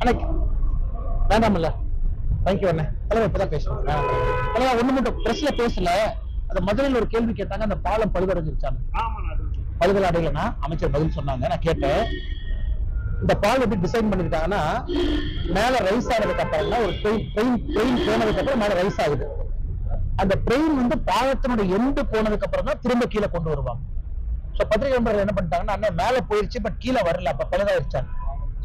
அன்னைக்கு வேண்டாம்ல. தேங்க்யூ அண்ணே தலைவர் இப்பதான் பேசுறேன். தலைவர் ஒண்ணு மட்டும் பிரஸ்ல பேசல அந்த மதுரையில் ஒரு கேள்வி கேட்டாங்க. அந்த பாலம் பழுதடைஞ்சிருச்சாங்க பழுதல் அடையலன்னா அமைச்சர் பதில் சொன்னாங்க. நான் கேட்டேன். இந்த பால் எப்படி டிசைன் பண்ணிருக்காங்கன்னா மேல ரைஸ் ஆனதுக்கு அப்புறம் ஒரு ட்ரெயின் ட்ரெயின் ட்ரெயின் போனதுக்கு அப்புறம் மேல ரைஸ் ஆகுது. அந்த ட்ரெயின் வந்து பாலத்தினுடைய எண்டு போனதுக்கு அப்புறம் தான் திரும்ப கீழே கொண்டு வருவாங்க. சோ பத்திரிகை நண்பர்கள் என்ன பண்ணிட்டாங்கன்னா அண்ணே மேல போயிருச்சு பட் கீழே வரல அப்ப பழுதாயிருச்சாங்க.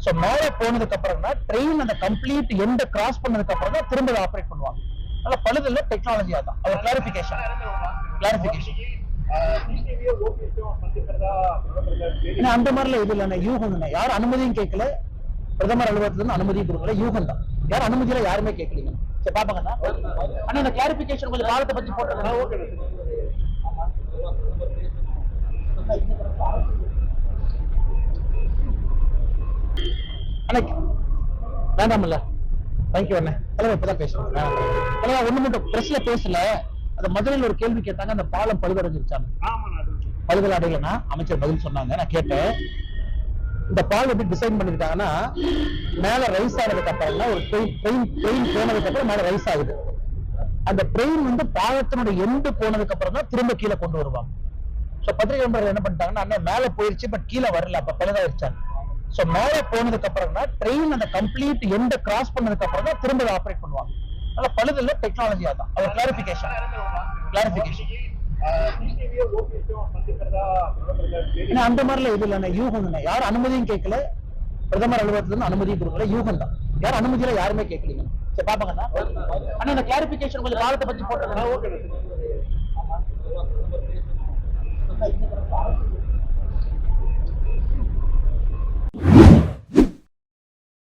சோ மேல போனதுக்கு அப்புறம் தான் ட்ரெயின் அந்த கம்ப்ளீட் எண்ட கிராஸ் பண்ணதுக்கு அப்புறம் தான் திரும்ப ஆபரேட் பண்ணுவாங்க. அதனால பழுதுல டெக்னாலஜியா தான் அவர் கிளாரிபிகேஷன் கிளாரிபிகேஷன் ஏன்னா அந்த மாதிரிலாம் இது இல்லைண்ணே யூகம் தானே யாரும் அனுமதியும் கேட்கல. பிரதமர் அலுவலகத்துல அனுமதியும் கொடுக்கல யூகம் தான் யாரும் அனுமதியில யாருமே கேட்கலீங்க. சரி பாப்பாங்கண்ணா அண்ணா. இந்த கிளாரிபிகேஷன் கொஞ்சம் காலத்தை பத்தி போட்டுருங்க ஓகே அன்னைக்கு. வேண்டாம்ல தேங்க்யூ அண்ணே தலைவர் இப்பதான் பேசுறேன். தலைவர் ஒண்ணு மட்டும் பிரஸ்ல பேசல. அந்த மதுரையில் ஒரு கேள்வி கேட்டாங்க. அந்த பாலம் பழுதடைஞ்சிருச்சாங்க பழுதல் அடையலன்னா அமைச்சர் பதில் சொன்னாங்க. நான் கேட்டேன். இந்த பால் எப்படி டிசைன் பண்ணிருக்காங்கன்னா மேல ரைஸ் ஆனதுக்கு அப்புறம் ஒரு ட்ரெயின் ட்ரெயின் ட்ரெயின் போனதுக்கு அப்புறம் மேல ரைஸ் ஆகுது. அந்த ட்ரெயின் வந்து பாலத்தினுடைய எண்டு போனதுக்கு அப்புறம் தான் திரும்ப கீழே கொண்டு வருவாங்க. சோ பத்திரிகை நண்பர்கள் என்ன பண்ணிட்டாங்கன்னா அண்ணன் மேல போயிருச்சு பட் கீழே வரல. அப்ப பழுதாயிருச்சாங்க ஸோ மேலே போனதுக்கு அப்புறம் தான் ட்ரெயின் அந்த கம்ப்ளீட் எண்ட கிராஸ் பண்ணதுக்கு அப்புறம் தான் திரும்ப ஆப்ரேட் பண்ணுவாங்க. அதனால பழுதுல டெக்னாலஜியா தான் அவர் கிளாரிபிகேஷன் கிளாரிபிகேஷன் ஏன்னா அந்த மாதிரிலாம் இது இல்லைண்ணே. யூகம் தானே யாரும் அனுமதியும் கேட்கல. பிரதமர் அலுவலகத்துல இருந்து அனுமதியும் கொடுக்கல. யூகம் தான் யாரும் அனுமதியில யாருமே கேட்கலீங்க. சரி பாப்பாங்கண்ணா அண்ணா. இந்த கிளாரிபிகேஷன் கொஞ்சம் காலத்தை பத்தி போட்டுருங்க ஓகே